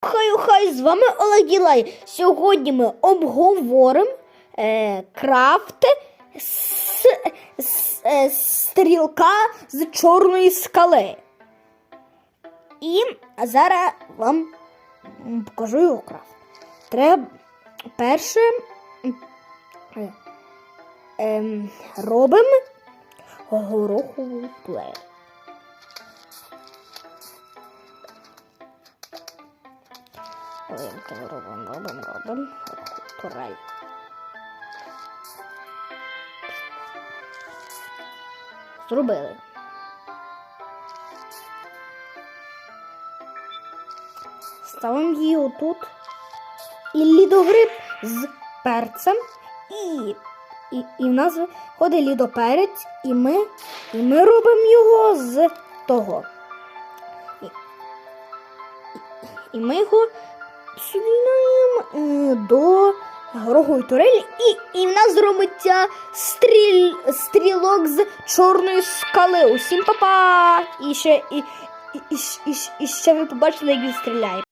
Хай, хай, з вами Олег Ділай. Сьогодні ми обговоримо е, крафт с, с, е, стрілка з чорної скали. І зараз вам покажу його крафт. Треба перше е, ем, робимо горохову плею. Робимо, робимо, робимо, робимо. Турель. Зробили. Ставимо її отут. І лідогриб з перцем. І, і, і в нас виходить лідоперець, і ми, і ми робимо його з того. І, і, і ми його сюди до горохової турелі, і, і в нас зробиться стріль, стрілок з чорної скали. Усім па-па! І ще, і, і, і, і, і ще ви побачили, як він стріляє.